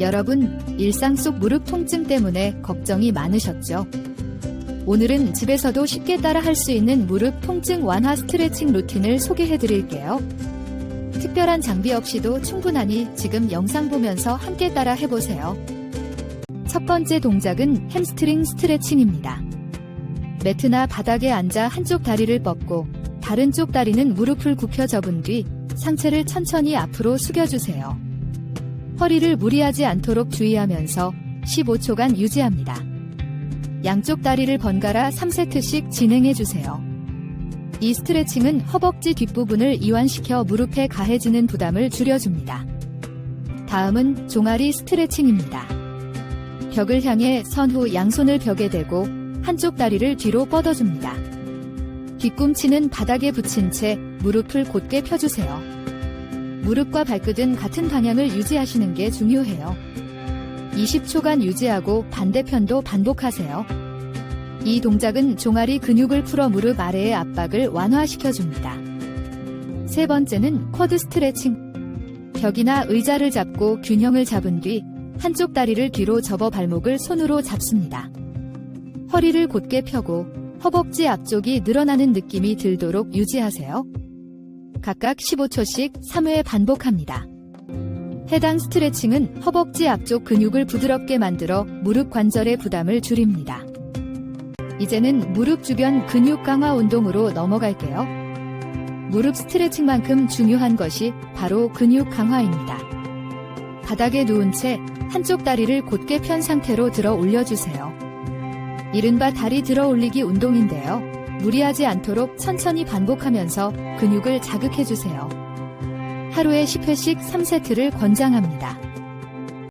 여러분, 일상 속 무릎 통증 때문에 걱정이 많으셨죠? 오늘은 집에서도 쉽게 따라 할 수 있는 무릎 통증 완화 스트레칭 루틴을 소개해 드릴게요. 특별한 장비 없이도 충분하니 지금 영상 보면서 함께 따라 해보세요. 첫 번째 동작은 햄스트링 스트레칭입니다. 매트나 바닥에 앉아 한쪽 다리를 뻗고 다른 쪽 다리는 무릎을 굽혀 접은 뒤 상체를 천천히 앞으로 숙여주세요. 허리를 무리하지 않도록 주의하면서 15초간 유지합니다. 양쪽 다리를 번갈아 3세트씩 진행해 주세요. 이 스트레칭은 허벅지 뒷부분을 이완시켜 무릎에 가해지는 부담을 줄여줍니다. 다음은 종아리 스트레칭입니다. 벽을 향해 선후 양손을 벽에 대고 한쪽 다리를 뒤로 뻗어줍니다. 뒤꿈치는 바닥에 붙인 채 무릎을 곧게 펴주세요. 무릎과 발끝은 같은 방향을 유지하시는 게 중요해요. 20초간 유지하고 반대편도 반복하세요. 이 동작은 종아리 근육을 풀어 무릎 아래의 압박을 완화시켜줍니다. 세 번째는 쿼드 스트레칭. 벽이나 의자를 잡고 균형을 잡은 뒤 한쪽 다리를 뒤로 접어 발목을 손으로 잡습니다. 허리를 곧게 펴고 허벅지 앞쪽이 늘어나는 느낌이 들도록 유지하세요. 각각 15초씩 3회 반복합니다. 해당 스트레칭은 허벅지 앞쪽 근육을 부드럽게 만들어 무릎 관절의 부담을 줄입니다. 이제는 무릎 주변 근육 강화 운동으로 넘어갈게요. 무릎 스트레칭만큼 중요한 것이 바로 근육 강화입니다. 바닥에 누운 채 한쪽 다리를 곧게 편 상태로 들어 올려주세요. 이른바 다리 들어 올리기 운동인데요. 무리하지 않도록 천천히 반복하면서 근육을 자극해주세요. 하루에 10회씩 3세트를 권장합니다.